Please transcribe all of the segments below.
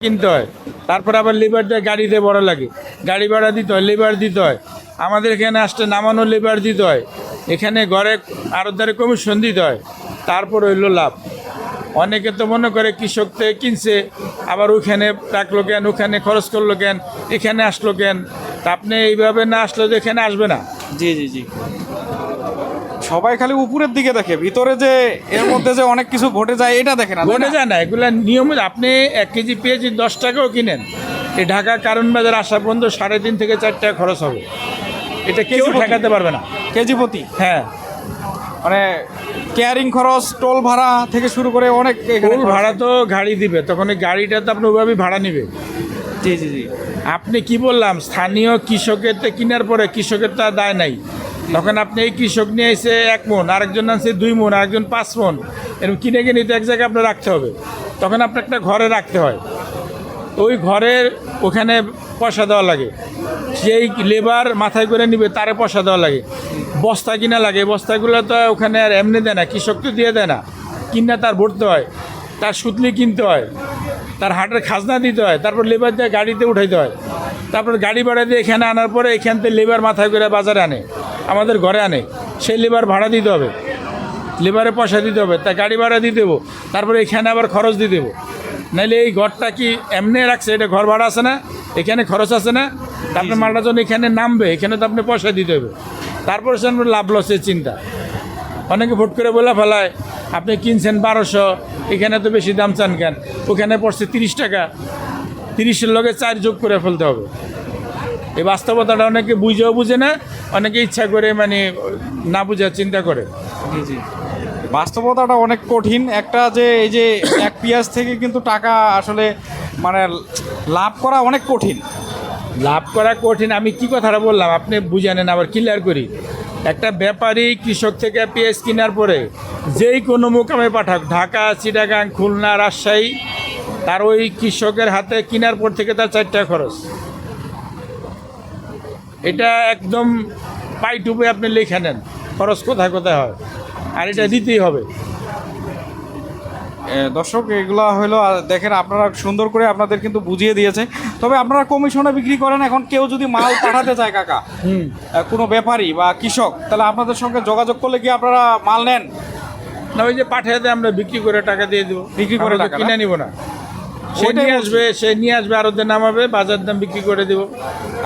কিনতে হয়। তারপর আবার লেবার দেয়, গাড়িতে বড় লাগে। গাড়ি ভাড়া দিতে হয়, লেবার দিতে হয়। আমাদের এখানে আসতে নামানো লেবার দিতে হয়। এখানে ঘরে আরোদ্ধারে কমিশন দিতে হয়। তারপর হইল লাভ। অনেকে তো মনে করে কৃষক থেকে কিনছে, আবার ওখানে রাখল কেন ওখানে খরচ করল কেন, এখানে আসলো কেন। তা আপনি এইভাবে না আসলে তো এখানে আসবে না। জি জি জি। সবাই খালি উপরের দিকে দেখে ভিতরে যে এর মধ্যে যে অনেক কিছু ঘটে যায় এটা দেখে না ঘটে যায় না এগুলা নিয়মিত আপনি এক কেজি পেঁয়াজ দশ টাকাও কিনেন। এই ঢাকা কারণ বাজার আসা পর্যন্ত সাড়ে তিন থেকে চার টাকা খরচ হবে। এটা কেউ ঠেকাতে পারবে না। কেজি প্রতি হ্যাঁ। মানে কেয়ারিং খরচ টোল ভাড়া থেকে শুরু করে অনেক টোল ভাড়া তো গাড়ি দিবে তখন এই গাড়িটা তো আপনি ওইভাবেই ভাড়া নিবে। জি জি জি। আপনি কি বললাম স্থানীয় কৃষকের কেনার পরে কৃষকের তো দায় নাই। তখন আপনি এই কৃষক নিয়ে এসে এক মন, আরেকজন আনছে দুই মন, আরেকজন পাঁচ মন, এরকম কিনে কিনে তো এক জায়গায় আপনার রাখতে হবে। তখন আপনার একটা ঘরে রাখতে হয়। ওই ঘরের ওখানে পয়সা দেওয়া লাগে। সেই লেবার মাথায় করে নিবে, তারে পয়সা দেওয়া লাগে। বস্তা কিনা লাগে, বস্তাগুলো তো ওখানে আর এমনি দেয় না, কৃষক তো দিয়ে দেয় না। কিনা তার ভরতে হয়, তার সুতলি কিনতে হয়, তার হাটের খাজনা দিতে হয়, তারপর লেবার দিয়ে গাড়িতে উঠাইতে হয়। তারপর গাড়ি ভাড়া দিয়ে এখানে আনার পরে এখান থেকে লেবার মাথায় করে বাজারে আনে। আমাদের ঘরে আনে। সেই লেবার ভাড়া দিতে হবে। লেবারে পয়সা দিতে হবে তা গাড়ি ভাড়া দিয়ে দেবো। তারপরে এখানে আবার খরচ দিয়ে দেবো। নাহলে এই ঘরটা কি এমনি রাখছে? এটা ঘর ভাড়া আছে না? এখানে খরচ আছে না? তারপরে মালটা যখন এখানে নামবে এখানে তো আপনি পয়সা দিতে হবে। তারপরে সে লাভ লসের চিন্তা। অনেকে ভোট করে বলে ফেলায় আপনি কিনছেন বারোশো এখানে তো বেশি দাম চান কেন? ওখানে পড়ছে তিরিশ টাকা। তিরিশের লগে চার যোগ করে ফেলতে হবে। এই বাস্তবতাটা অনেকে বুঝেও বুঝে না অনেকে ইচ্ছা করে মানে না বুঝার চিন্তা করে। জি জি। বাস্তবতাটা অনেক কঠিন। একটা যে এই যে এক পেঁয়াজ থেকে কিন্তু টাকা আসলে মানে লাভ করা অনেক কঠিন। লাভ করা কঠিন। আমি কি কথাটা বললাম? আপনি বুঝে নেন আবার ক্লিয়ার করি। একটা ব্যাপারী কৃষক থেকে পেঁয়াজ কেনার পরে যেই কোনো মোকামে পাঠাক ঢাকা চিটাগাং খুলনা রাজশাহী তার ওই কৃষকের হাতে কেনার পর থেকে তার চারটা খরচ। এটা একদম পাই টুপে আপনি লিখে নেন। খরচ কোথায় কোথায় হয়? আর এটা দিতেই হবে। দর্শক এগুলো হলো দেখেন আপনারা সুন্দর করে আপনাদের কিন্তু বুঝিয়ে দিয়েছে। তবে আপনারা কমিশনে বিক্রি করেন এখন কেউ যদি মাল পাঠাতে চায় কাকা হুম। কোনো ব্যাপারী বা কৃষক তাহলে আপনাদের সঙ্গে যোগাযোগ করলে কি আপনারা মাল নেন? না ওই যে পাঠিয়ে দেয় আমরা বিক্রি করে টাকা দিয়ে দেবো। বিক্রি করে? কিনে নিব না। সে নিয়ে আসবে সে নিয়ে আসবে আরও দিন নামাবে বাজার দাম বিক্রি করে দেবো।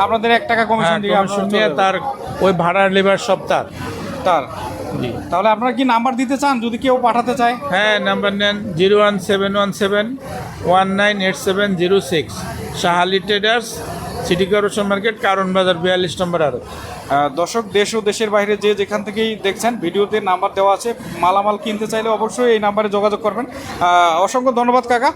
আপনাদের এক টাকা কমিশন দিয়ে কমিশন নিয়ে তার ওই ভাড়ার লেবার সব তার। তার। জি। তাহলে আপনারা কি নাম্বার দিতে চান? যদি কেউ পাঠাতে চায়? হ্যাঁ নাম্বার নেন zero one seven one seven one nine eight seven zero six Sahali traders city corporation market কারণ বাজার বিয়াল্লিশ নম্বর আরও দর্শক দেশ ও দেশের বাইরে যে যেখান থেকেই দেখছেন ভিডিওতে নাম্বার দেওয়া আছে। মালামাল কিনতে চাইলে অবশ্যই এই নাম্বারে যোগাযোগ করবেন। অসংখ্য ধন্যবাদ কাকা।